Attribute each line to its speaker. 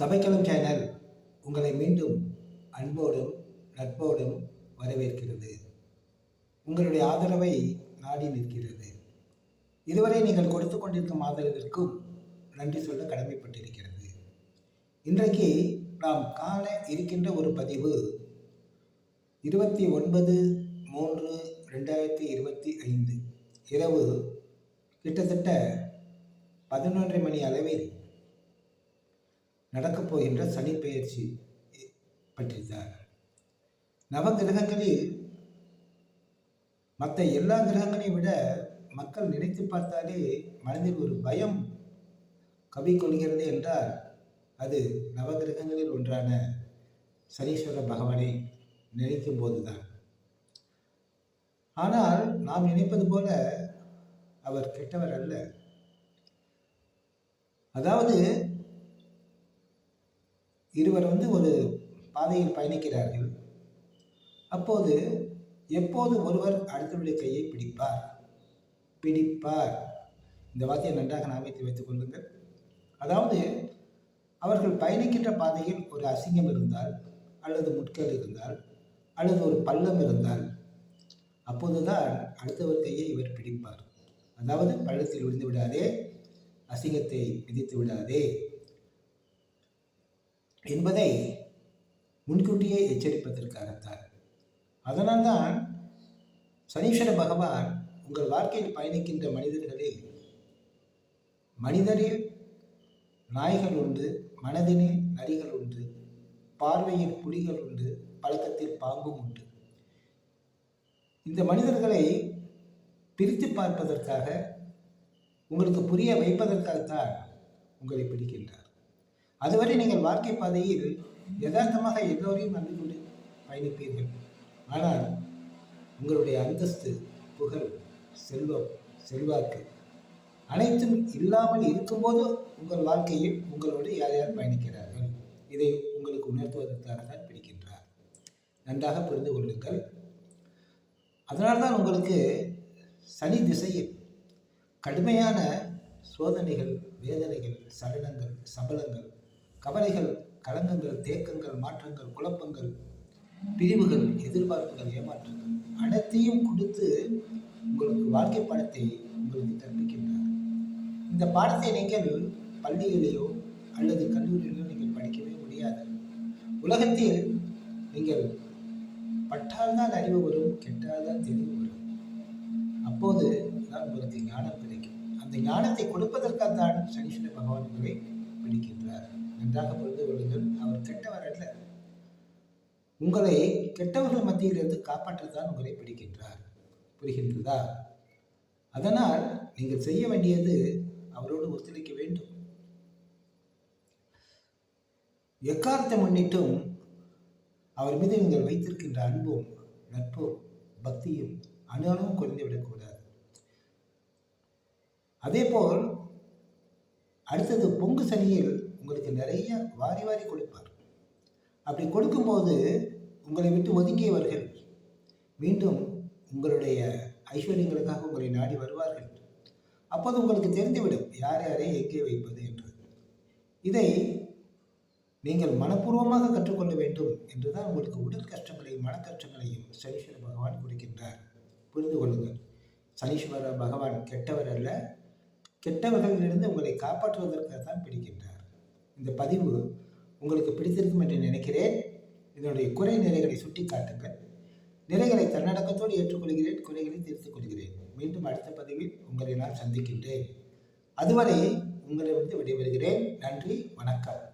Speaker 1: சபைக்கலம் channel உங்களை மீண்டும் அன்போடும் நட்போடும் வரவேற்கிறது. உங்களுடைய ஆதரவை நாடி நிற்கிறது. இதுவரை நீங்கள் கொடுத்து கொண்டிருக்கும் ஆதரவிற்கும் நன்றி சொல்ல கடமைப்பட்டிருக்கிறது. இன்றைக்கு நாம் காண இருக்கின்ற ஒரு பதிவு இருபத்தி ஒன்பது மூன்று ரெண்டாயிரத்தி இருபத்தி ஐந்து இரவு கிட்டத்தட்ட பதினொன்றரை மணி அளவில் நடக்கப் போகின்ற சனி பெயர்ச்சி நவ நவகிரகங்களில் மற்ற எல்லா கிரகங்களையும் விட மக்கள் நினைத்து பார்த்தாலே மனதில் ஒரு பயம் கவி கொள்கிறது என்றால் அது நவகிரகங்களில் ஒன்றான சனீஸ்வர பகவானை நினைக்கும் போதுதான். ஆனால் நாம் நினைப்பது போல அவர் கெட்டவர் அல்ல. அதாவது இருவர் வந்து ஒரு பாதையில் பயணிக்கிறார்கள். அப்போது எப்போது ஒருவர் அடுத்தவருடைய கையை பிடிப்பார்? பிடிப்பார். இந்த வார்த்தையை நன்றாக ஞாபகத்தில் வைத்துக் கொள்ளுங்கள். அதாவது அவர்கள் பயணிக்கின்ற பாதையில் ஒரு அசிங்கம் இருந்தால் அல்லது முட்கள் இருந்தால் அல்லது ஒரு பள்ளம் இருந்தால் அப்போதுதான் அடுத்தவர் கையை இவர் பிடிப்பார். அதாவது பள்ளத்தில் விழுந்து விடாதே அசிங்கத்தை மிதித்து விடாதே. என்பதை முன்கூட்டியே எச்சரிப்பதற்காகத்தான். அதனால்தான் சனீஸ்வர பகவான் உங்கள் வாழ்க்கையில் பயணிக்கின்ற மனிதர்களில் மனிதரில் நாய்கள் உண்டு மனதினில் நரிகள் உண்டு பார்வையில் புலிகள் உண்டு பழக்கத்தில் பாம்பும் உண்டு. இந்த மனிதர்களை பிரித்து பார்ப்பதற்காக உங்களுக்கு புரிய வைப்பதற்காகத்தான் உங்களை பிடிக்கின்றார். அதுவரை நீங்கள் வாழ்க்கை பாதையில் யதார்த்தமாக எல்லோரையும் அறிந்து கொண்டு பயணிப்பீர்கள். ஆனால் உங்களுடைய அந்தஸ்து புகழ் செல்வம் செல்வாக்கு அனைத்தும் இல்லாமல் இருக்கும்போது உங்கள் வாழ்க்கையில் உங்களோடு யார் யார் பயணிக்கிறார்கள்? இதை உங்களுக்கு உணர்த்துவதற்காக தான் பிடிக்கின்றார். நன்றாக புரிந்து கொள்ளுங்கள். அதனால்தான் உங்களுக்கு சனி திசையில் கடுமையான சோதனைகள் வேதனைகள் சலனங்கள் சபலங்கள் கவலைகள் கலங்கங்கள் தேக்கங்கள் மாற்றங்கள் குழப்பங்கள் பிரிவுகள் எதிர்பார்ப்புகள் ஏமாற்றங்கள் அனைத்தையும் கொடுத்து உங்களுக்கு வாழ்க்கை பாடத்தை உங்களுக்கு கற்பிக்கின்றார் இந்த பாடத்தை நீங்கள் பள்ளியிலேயோ அல்லது கல்லூரியிலோ நீங்கள் படிக்கவே முடியாது. உலகத்தில் நீங்கள் பட்டால்தான் அறிவு வரும் கெட்டால்தான் தெளிவு வரும். அப்போது தான் உங்களுக்கு ஞானம் கிடைக்கும். அந்த ஞானத்தை கொடுப்பதற்காகத்தான் சனீஸ்வர பகவான் உங்களை பிடிக்கின்றார் நன்றாக புரிந்து கொள்ளுங்கள். அவர் கெட்டவர் அல்ல. உங்களை கெட்டவர்கள் மத்தியிலிருந்து காப்பாற்றத்தான் உங்களை பிடிக்கின்றார். புரிகின்றதா? அதனால் நீங்கள் செய்ய வேண்டியது அவரோடு ஒத்துழைக்க வேண்டும். எக்காரத்தை முன்னிட்டும் அவர் மீது நீங்கள் வைத்திருக்கின்ற அன்பும் நட்பும் பக்தியும் அணு அணுவும் குறைந்து விடக்கூடாது. அதேபோல் அடுத்தது பொங்கு சனியில் உங்களுக்கு நிறைய வாரி வாரி கொடுப்பார். அப்படி கொடுக்கும்போது உங்களை விட்டு ஒதுங்கியவர்கள் மீண்டும் உங்களுடைய ஐஸ்வர்யங்களுக்காக உங்களை நாடி வருவார்கள். அப்போது உங்களுக்கு தெரிந்துவிடும் யார் யாரை எங்கே வைப்பது என்று. இதை நீங்கள் மனப்பூர்வமாக கற்றுக்கொள்ள வேண்டும் என்றுதான் உங்களுக்கு உடல் கஷ்டங்களையும் மன கஷ்டங்களையும் சனீஸ்வர பகவான் கொடுக்கின்றார். புரிந்து கொள்ளுங்கள். சனீஸ்வர பகவான் கெட்டவர் அல்ல கெட்டவர்களிலிருந்து உங்களை காப்பாற்றுவதற்காக தான் பிடிக்கின்றார். இந்த பதிவு உங்களுக்கு பிடித்திருக்கும் என்று நினைக்கிறேன். இதனுடைய குறை நிறைகளை சுட்டி காட்டுங்கள் நிறைகளை தன்னடக்கத்தோடு ஏற்றுக்கொள்கிறேன். குறைகளை தீர்த்துக் கொள்கிறேன். மீண்டும் அடுத்த பதிவில் உங்களை நான் சந்திக்கின்றேன். அதுவரை உங்களை விடைபெறுகிறேன். நன்றி. வணக்கம்.